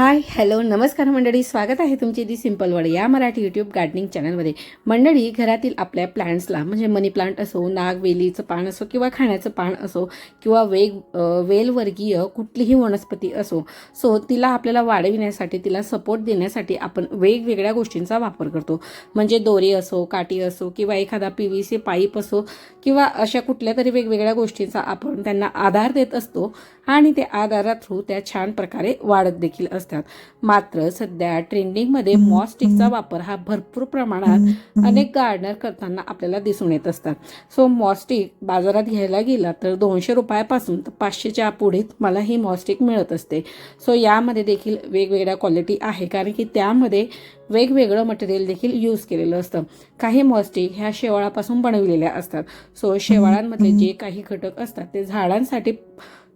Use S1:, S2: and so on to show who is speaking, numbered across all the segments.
S1: Hi hello नमस्कार मंडळी. स्वागत आहे तुमची दी सिंपल वड या मराठी यूट्यूब गार्डनिंग चॅनलमध्ये मंडळी घरातील आपल्या प्लांट्सला म्हणजे मनी प्लांट असो नाग वेलीचं पान असो किंवा खाण्याचं पान असो किंवा वेग वेलवर्गीय कुठलीही वनस्पती असो सो तिला आपल्याला वाढविण्यासाठी तिला सपोर्ट देण्यासाठी आपण वेगवेगळ्या गोष्टींचा वापर करतो. म्हणजे दोरी असो काठी असो किंवा एखादा पी व्ही सी पाईप असो किंवा अशा कुठल्या तरी वेगवेगळ्या गोष्टींचा आपण त्यांना आधार देत असतो. आणि त्या आधारा थ्रू त्या छान प्रकारे वाढत देखील असतात. मात्र सध्या ट्रेंडिंगमध्ये मॉस्टिकचा वापर हा भरपूर प्रमाणात अनेक गार्डनर करताना आपल्याला दिसून येत असतात. सो मॉस्टिक बाजारात घ्यायला गेला तर दोनशे रुपयापासून तर पाचशेच्या पुढे मला ही मॉस्टिक मिळत असते. सो यामध्ये देखील वेगवेगळ्या क्वालिटी आहे. कारण की त्यामध्ये वेगवेगळं मटेरियल देखील यूज केलेलं असतं. काही मॉस्टिक ह्या शेवाळापासून बनविलेल्या असतात. सो शेवाळांमधले जे काही घटक असतात ते झाडांसाठी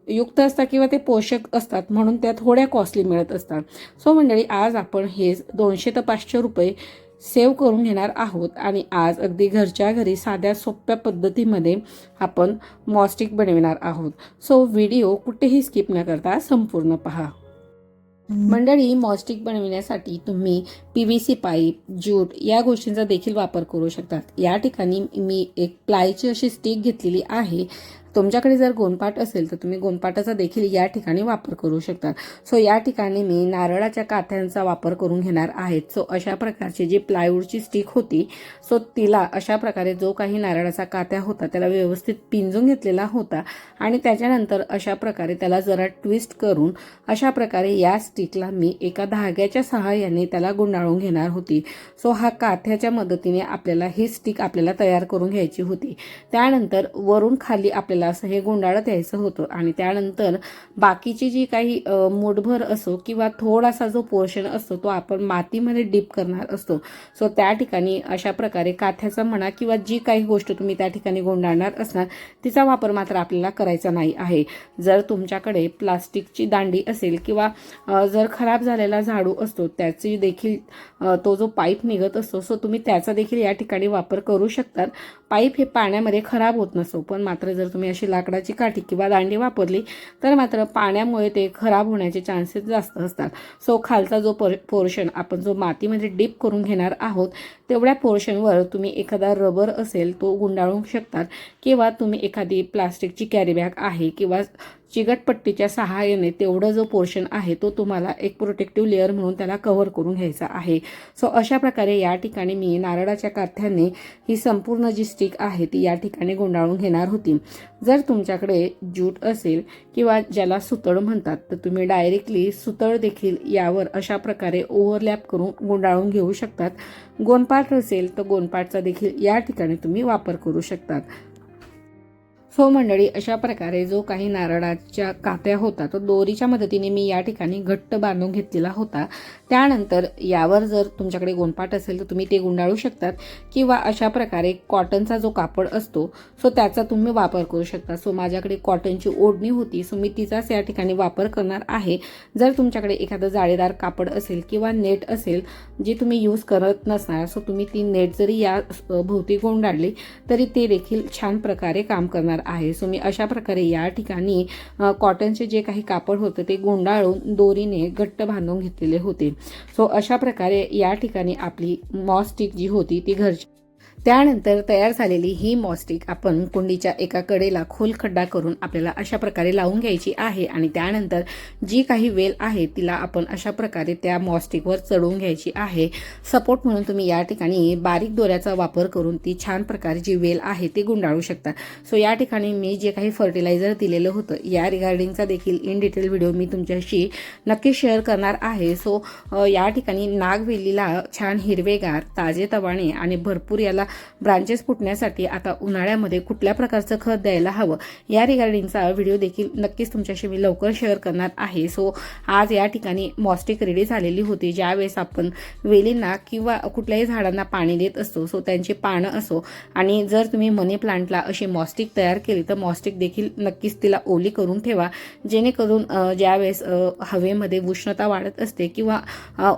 S1: युक्त असतात किंवा ते पोषक असतात म्हणून त्या थोड्या कॉस्टली मिळत असतात. सो मंडळी आज आपण हे दोनशे ते पाचशे रुपये सेव्ह करून घेणार आहोत आणि आज अगदी घरच्या घरी साध्या सोप्या पद्धतीमध्ये आपण मॉस्टिक बनविणार आहोत. सो व्हिडिओ कुठेही स्किप न करता संपूर्ण पहा. मंडळी मॉस्टिक बनविण्यासाठी तुम्ही P V C pipe jute या गोष्टींचा देखील वापर करू शकतात. या ठिकाणी मी एक प्लायची अशी स्टिक घेतलेली आहे. तुमच्याकडे जर गोनपाट असेल तर तुम्ही गोनपाटाचा देखील या ठिकाणी वापर करू शकता. सो या ठिकाणी मी नारळाच्या काथ्यांचा वापर करून घेणार आहेत सो अशा प्रकारची जी प्लायवूडची स्टिक होती सो तिला अशा प्रकारे जो काही नारळाचा काथ्या होता त्याला व्यवस्थित पिंजून घेतलेला होता आणि त्याच्यानंतर अशा प्रकारे त्याला जरा ट्विस्ट करून अशा प्रकारे या स्टिकला मी एका धाग्याच्या सहाय्याने त्याला गुंडाळून घेणार होती. सो हा काथ्याच्या मदतीने आपल्याला ही स्टिक आपल्याला तयार करून घ्यायची होती. त्यानंतर वरून खाली आपल्याला असं हे गुंडाळत यायचं होतं. आणि त्यानंतर बाकीची जी काही मोठभर मुठभर असो किंवा थोडासा जो पोर्शन असतो तो आपण मातीमध्ये डीप करणार असतो. सो त्या ठिकाणी अशा प्रकारे काथ्याचा म्हणा किंवा जी काही गोष्ट तुम्ही त्या ठिकाणी गुंडाळणार असणार तिचा वापर मात्र आपल्याला करायचा नाही आहे. जर तुमच्याकडे प्लास्टिकची दांडी असेल किंवा जर खराब झालेला झाडू असतो त्याची देखील तो जो पाईप निघत असतो सो तुम्ही त्याचा देखील या ठिकाणी वापर करू शकतात. पाईप हे पाण्यामध्ये खराब होत नसो. पण मात्र जर तुम्ही अशी लाकडाची काठी किंवा दांडी वापरली तर मात्र पाण्यामुळे ते खराब होण्याचे चान्सेस जास्त असतात. सो खालचा जो पर पोर्शन आपण जो मातीमध्ये डीप करून घेणार आहोत तेवढ्या पोर्शनवर तुम्ही एखादा रबर असेल तो गुंडाळू शकतात. किंवा तुम्ही एखादी प्लास्टिकची कॅरीबॅग आहे किंवा चिगटपट्टीच्या सहाय्याने तेवढं जो पोर्शन आहे तो तुम्हाला एक प्रोटेक्टिव्ह लेअर म्हणून त्याला कव्हर करून घ्यायचा आहे. सो अशा प्रकारे या ठिकाणी मी नारळाच्या काथ्याने ही संपूर्ण जी स्टिक आहे ती या ठिकाणी गुंडाळून घेणार होती. जर तुमच्याकडे ज्यूट असेल किंवा ज्याला सुतळ म्हणतात तर तुम्ही डायरेक्टली सुतळ देखील यावर अशा प्रकारे ओव्हरलॅप करून गुंडाळून घेऊ शकतात. गोनपाट असेल तर गोनपाटचा देखील या ठिकाणी तुम्ही वापर करू शकतात. सो मंडळी अशा प्रकारे जो काही नारळाच्या कात्या होता तो दोरीच्या मदतीने मी या ठिकाणी घट्ट बांधून घेतलेला होता. त्यानंतर यावर जर तुमच्याकडे गोंडपाट असेल तर तुम्ही ते गुंडाळू शकतात किंवा अशा प्रकारे कॉटनचा जो कापड असतो सो त्याचा तुम्ही वापर करू शकता. सो माझ्याकडे कॉटनची ओढणी होती सो मी तिचाच या ठिकाणी वापर करणार आहे. जर तुमच्याकडे एखादं जाळीदार कापड असेल किंवा नेट असेल जी तुम्ही यूज करत नसणार सो तुम्ही ती नेट जरी या भोवती गुंडाळली तरी ते देखील छान प्रकारे काम करणार आहे. सो मी अशा प्रकारे या ठिकाणी कॉटनचे जे काही कापड होतं ते गुंडाळून दोरीने घट्ट बांधून घेतलेले होते. सो अशा प्रकारे या ठिकाणी आपली मॉस्टिक जी होती ती घरची त्यानंतर तयार झालेली ही मॉस्टिक आपण कुंडीच्या एका कडेला खोल खड्डा करून आपल्याला अशा प्रकारे लावून घ्यायची आहे आणि त्यानंतर जी काही वेल आहे तिला आपण अशा प्रकारे त्या मॉस्टिकवर चढवून घ्यायची आहे. सपोर्ट म्हणून तुम्ही या ठिकाणी बारीक दोऱ्याचा वापर करून ती छान प्रकारे जी वेल आहे ती गुंडाळू शकता. सो या ठिकाणी मी जे काही फर्टिलायझर दिलेलं होतं या रिगार्डिंगचा देखील इन डिटेल व्हिडिओ मी तुमच्याशी नक्की शेअर करणार आहे. सो या ठिकाणी नागवेलीला छान हिरवेगार ताजेतवाने आणि भरपूर याला ब्रांचेस फुटण्यासाठी आता उन्हाळ्यामध्ये कुठल्या प्रकारचं खत द्यायला हवं? या रिगार्डिंगचा व्हिडिओ देखील नक्कीच तुमच्याशी मी लवकर शेअर करणार आहे. सो आज या ठिकाणी मॉस्टिक रेडी झालेली होती. ज्यावेळेस आपण वेलींना किंवा कुठल्याही झाडांना पाणी देत असतो सो त्यांची पानं असो आणि जर तुम्ही मनी प्लांटला अशी मॉस्टिक तयार केली तर मॉस्टिक देखील नक्कीच तिला ओली करून ठेवा. जेणेकरून ज्यावेळेस हवेमध्ये उष्णता वाढत असते किंवा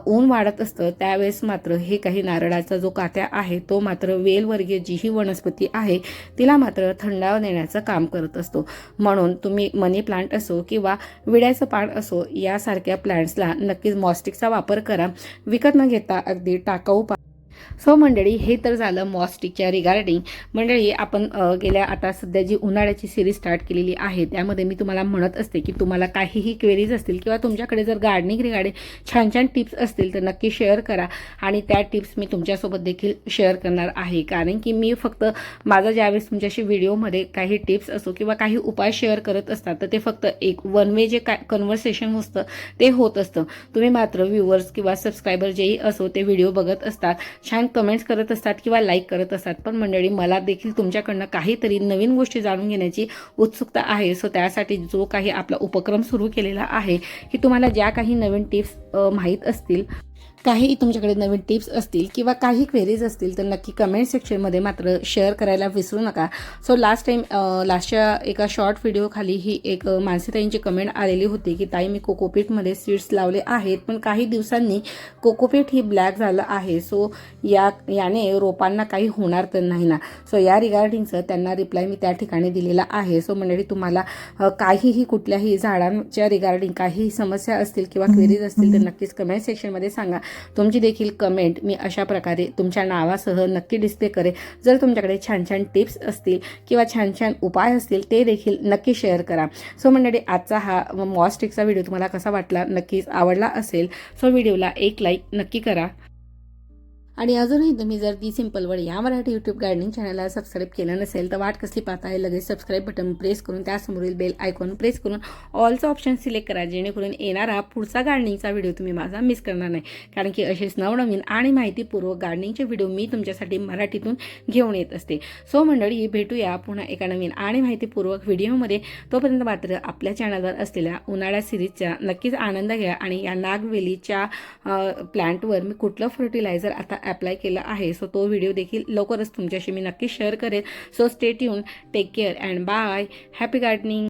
S1: ऊन वाढत असतं त्यावेळेस मात्र हे काही नारळाचा जो कात्या आहे तो मात्र वेलवर्गीय जी ही वनस्पती आहे तिला मात्र थंडावा देण्याचं काम करत असतो. म्हणून तुम्ही मनी प्लांट असो किंवा विड्याचं पान असो यासारख्या प्लांट्सला नक्कीच मॉस्टिकचा वापर करा. विकत न घेता अगदी टाकाऊ पा सो मंडळी हे तर झालं मॉस्टिकच्या रिगार्डिंग मंडळी आपण गेल्या आता सध्या जी उन्हाळ्याची सिरीज स्टार्ट केलेली आहे त्यामध्ये मी तुम्हाला म्हणत असते की तुम्हाला काहीही क्वेरीज असतील किंवा तुमच्याकडे जर गार्डनिंग रिगार्डिंग छान छान टिप्स असतील तर नक्की शेअर करा. आणि त्या टिप्स मी तुमच्यासोबत देखील शेअर करणार आहे. कारण की मी फक्त माझा ज्यावेळेस तुमच्याशी व्हिडिओमध्ये काही टिप्स असो किंवा काही उपाय शेअर करत असतात तर ते फक्त एक वन वे जे काय कन्व्हर्सेशन असतं ते होत असतं. तुम्ही मात्र व्ह्युअर्स किंवा सबस्क्रायबर जेही असो ते व्हिडिओ बघत असतात. छान कमेंट्स करत असतात किंवा लाईक करत असतात. पण मंडळी मला देखील तुमच्याकडनं काहीतरी नवीन गोष्टी जाणून घेण्याची उत्सुकता आहे. सो त्यासाठी जो काही आपला उपक्रम सुरू केलेला आहे की तुम्हाला ज्या काही नवीन टिप्स माहीत असतील काही तुमच्याकडे नवीन टिप्स असतील किंवा काही क्वेरीज असतील तर नक्की कमेंट सेक्शनमध्ये मात्र शेअर करायला विसरू नका. सो लास्ट टाईम लास्टच्या एका शॉर्ट व्हिडिओखाली ही एक मानसीताईंची कमेंट आलेली होती की ताई मी कोकोपीटमध्ये सीड्स लावले आहेत पण काही दिवसांनी कोकोपीट ही ब्लॅक झालं आहे. सो या याने रोपांना काही होणार तर नाही ना. सो या रिगार्डिंगचं त्यांना रिप्लाय मी त्या ठिकाणी दिलेला आहे. सो मंडळी तुम्हाला काहीही कुठल्याही झाडांच्या रिगार्डिंग काही समस्या असतील किंवा क्वेरीज असतील तर नक्कीच कमेंट सेक्शनमध्ये सांगा. तुमची देखील कमेंट मी अशा प्रकारे तुमच्या नावासह नक्की डिस्प्ले करेन. जर तुमच्याकडे छान छान टिप्स असतील किंवा छान छान उपाय असतील ते देखील नक्की शेअर करा. सो मंडळी आजचा हा मॉस्टिकचा व्हिडिओ तुम्हाला कसा वाटला नक्कीच आवडला असेल सो व्हिडिओला एक लाईक नक्की करा. आणि अजूनही तुम्ही जर दी सिंपल या मराठी यूट्यूब गार्डनिंग चॅनलला सबस्क्राईब केलं नसेल तर वाट कसली पाहताय लगेच सबस्क्राईब बटन प्रेस करून त्यासमोरील बेल आयकॉन प्रेस करून ऑलचा ऑप्शन सिलेक्ट करा जेणेकरून येणारा पुढचा गार्डनिंगचा व्हिडिओ तुम्ही माझा मिस करणार नाही. कारण की असेच नवनवीन आणि माहितीपूर्वक गार्डनिंगचे व्हिडिओ मी तुमच्यासाठी मराठीतून घेऊन येत असते. सो मंडळी भेटूया पुन्हा एका नवीन आणि माहितीपूर्वक व्हिडिओमध्ये तोपर्यंत मात्र आपल्या चॅनलवर असलेल्या उन्हाळ्या सिरीजचा नक्कीच आनंद घ्या आणि या नागवेलीच्या प्लॅन्टवर मी कुठलं फर्टिलायझर आता अप्लाय केलं आहे. सो तो व्हिडिओ देखील लवकरच तुमच्याशी मी नक्की शेअर करेन so stay tune take care and bye happy gardening